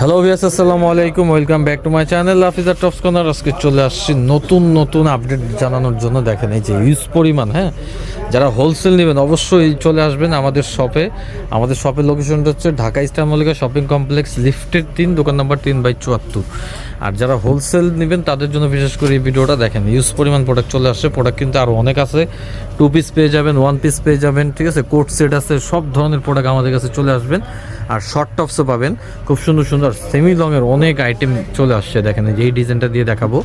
Hello viewers আসসালামু আলাইকুম welcome back to my channel আফিজার tops corner আজকে চলে আসছি নতুন নতুন আপডেট জানানোর জন্য। দেখেন এই যে ইউজ পরিমাণ হ্যাঁ? যারা হোলসেল নেবেন, অবশ্যই চলে আসবেন আমাদের শপে আমাদের শপের লোকেশনটা হচ্ছে Dhaka Eastern Mallika shopping complex লিফটের তিন, দোকান নাম্বার তিন বাই চুয়াত্তর। আর যারা হোলসেল নেবেন, তাদের জন্য বিশেষ করে এই ভিডিওটা দেখেন। ইউজ পরিমাণ প্রোডাক্ট চলে আসছে প্রোডাক্ট কিন্তু আরও অনেক আছে। টু পিস পেয়ে যাবেন ওয়ান পিস পেয়ে যাবেন, ঠিক আছে? কোট সেট আছে, সব ধরনের প্রোডাক্ট আমাদের কাছে চলে আসবেন। আর শর্ট টপসও পাবেন। খুব সুন্দর সুন্দর সেমি লংয়ের অনেক আইটেম চলে আসছে। দেখেন যে এই ডিজাইনটা দিয়ে দেখাবো।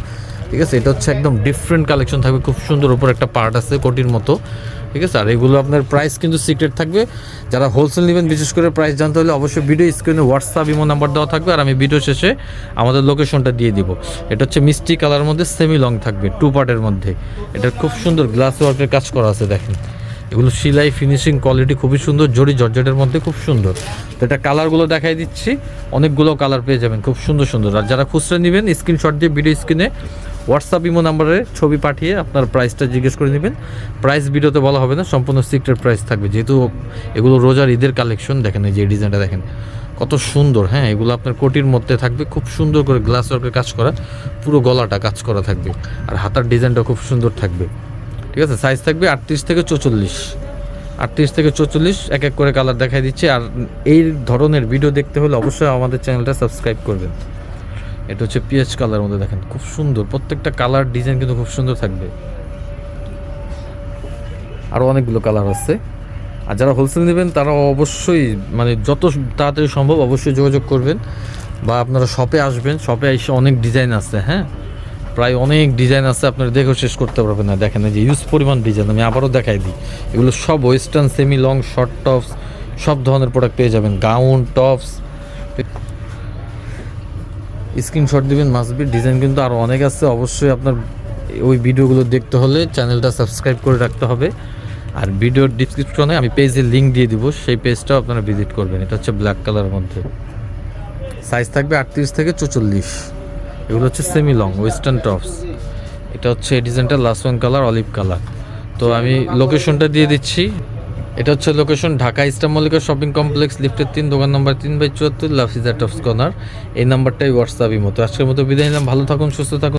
ঠিক আছে? এটা হচ্ছে একদম ডিফারেন্ট কালেকশন থাকবে। খুব সুন্দর উপর একটা পার্ট আছে, কোটির মতো। ঠিক আছে? আর এগুলো আপনার প্রাইস কিন্তু সিক্রেট থাকবে। যারা হোলসেল নেবেন, বিশেষ করে প্রাইস জানতে হলে অবশ্যই ভিডিও স্ক্রিনে হোয়াটসঅ্যাপ ইমো নাম্বার দেওয়া থাকবে। আর আমি ভিডিও শেষে আমাদের লোকেশনটা দিয়ে দিব। এটা হচ্ছে মিষ্টি কালার মধ্যে সেমি লং থাকবে টু পার্টের মধ্যে। এটা খুব সুন্দর গ্লাস ওয়ার্কের কাজ করা আছে, দেখেন। এগুলো সিলাই ফিনিশিং কোয়ালিটি খুবই সুন্দর, জড়ি জর্জেটের মধ্যে খুব সুন্দর। তো এটা কালারগুলো দেখাই দিচ্ছি, অনেকগুলো কালার পেয়ে যাবেন, খুব সুন্দর সুন্দর। আর যারা খুচরা নেবেন স্ক্রিনশট দিয়ে ভিডিও স্ক্রিনে হোয়াটসঅ্যাপ ইমো নাম্বারে ছবি পাঠিয়ে আপনার প্রাইসটা জিজ্ঞেস করে নেবেন। প্রাইস ভিডিওতে বলা হবে না, সম্পূর্ণ সিক্রেট প্রাইস থাকবে। যেহেতু এগুলো রোজার ঈদের কালেকশন দেখেন এই যে ডিজাইনটা দেখেন, কত সুন্দর হ্যাঁ? এগুলো আপনার কোটির মধ্যে থাকবে, খুব সুন্দর করে গ্লাস ওয়ার্কের কাজ করা, পুরো গলাটা কাজ করা থাকবে। আর হাতার ডিজাইনটা খুব সুন্দর থাকবে। ঠিক আছে? সাইজ থাকবে আটত্রিশ থেকে চৌচল্লিশ। আটত্রিশ থেকে চৌচল্লিশ, এক এক করে কালার দেখাই দিচ্ছে। আর এই ধরনের ভিডিও দেখতে হলে অবশ্যই আমাদের চ্যানেলটা সাবস্ক্রাইব করবেন। এটা হচ্ছে পিএইচ কালার মধ্যে দেখেন, খুব সুন্দর। প্রত্যেকটা কালার ডিজাইন কিন্তু খুব সুন্দর থাকবে। আরও অনেকগুলো কালার আছে। আর যারা হোলসেল নেবেন, তারা অবশ্যই মানে যত তাড়াতাড়ি সম্ভব অবশ্যই যোগাযোগ করবেন। বা আপনারা শপে আসবেন শপে এসে অনেক ডিজাইন আছে হ্যাঁ? প্রায় অনেক ডিজাইন আছে, আপনারা দেখেও শেষ করতে পারবেন না। দেখেন যে ইউজ পরিমাণ ডিজাইন আমি আবারও দেখাই দিই। এগুলো সব western semi long short tops সব ধরনের প্রোডাক্ট পেয়ে যাবেন। গাউন টপস স্ক্রিনশট দিবেন মাসবি ডিজাইন কিন্তু আরও অনেক আছে। অবশ্যই আপনার ওই ভিডিওগুলো দেখতে হলে চ্যানেলটা সাবস্ক্রাইব করে রাখতে হবে। আর ভিডিওর ডিসক্রিপশনে আমি পেজের লিঙ্ক দিয়ে দিব, সেই পেজটাও আপনারা ভিজিট করবেন। এটা হচ্ছে ব্ল্যাক কালারের মধ্যে। সাইজ থাকবে আটত্রিশ থেকে চৌচল্লিশ। এগুলো হচ্ছে সেমি লং ওয়েস্টার্ন টপস এটা হচ্ছে ডিজাইনটা last one colour olive colour তো আমি লোকেশনটা দিয়ে দিচ্ছি। এটা হচ্ছে location Dhaka Eastern Mallika shopping complex লিফটের তিন, দোকান নম্বর তিন বাই চুয়াত্তর লাফিজা টপস কর্নার এই নাম্বারটাই হোয়াটসঅ্যাপই মতো। আজকের মতো বিদায় নিলাম। ভালো থাকুন, সুস্থ থাকুন।